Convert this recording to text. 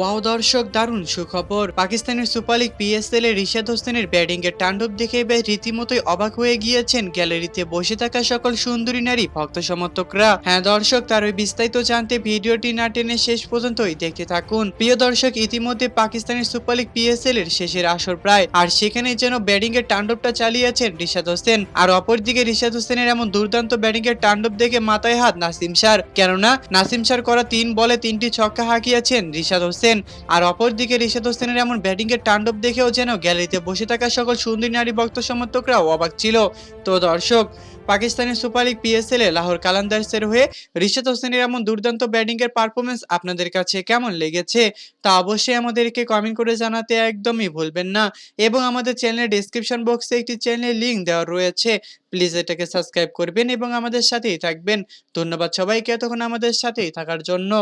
Wow দর্শক, দারুণ সুখবর। পাকিস্তানের সুপার লিগ পিএসএল এ রিশাদ হোসেনের ব্যাটিং এর তাণ্ডব দেখে এবার রীতিমতোই অবাক হয়ে গিয়েছেন গ্যালারিতে বসে থাকা সকল সুন্দরী নারী ভক্ত সমর্থকরা। হ্যাঁ দর্শক, তার ওই বিস্তারিত জানতে ভিডিওটি না টেনে শেষ পর্যন্তই দেখতে থাকুন। প্রিয় দর্শক, ইতিমধ্যে পাকিস্তানের সুপার লিগ পিএসএল এর শেষের আসর প্রায়। আর সেখানে যেন ব্যাটিং এর তাণ্ডবটা চালিয়েছেন রিশাদ হোসেন। আর অপরদিকে রিশাদ হোসেনের এমন দুর্দান্ত ব্যাটিং এর তাণ্ডব দেখে মাথায় হাত নাসিম শার কেননা, নাসিম শার করা তিন বলে তিনটি ছক্কা হাঁকিয়েছেন রিশাদ হোসেন। আর অপরদিকে রিশাদ হোসেনের এমন ব্যাটিং এর তাণ্ডব দেখেও যেন গ্যালারিতে বসে থাকা সকল সুন্দরী নারী ভক্ত সমর্থকরাও অবাক ছিল। তো দর্শক, পাকিস্তানের সুপার লিগ পিএসএল এ লাহোর কালান্দার্সের হয়ে রিশাদ হোসেনের এমন দুর্দান্ত ব্যাটিং এর পারফরমেন্স আপনাদের কাছে কেমন লেগেছে? তা অবশ্যই আমাদেরকে কমেন্ট করে জানাতে একদমই ভুলবেন না। এবং আমাদের চ্যানেলের ডেসক্রিপশন বক্সে একটি চ্যানেলের লিংক দেওয়া রয়েছে। প্লিজ এটাকে সাবস্ক্রাইব করবেন এবং আমাদের সাথেই থাকবেন। ধন্যবাদ সবাইকে এতক্ষণ আমাদের সাথেই থাকার জন্য।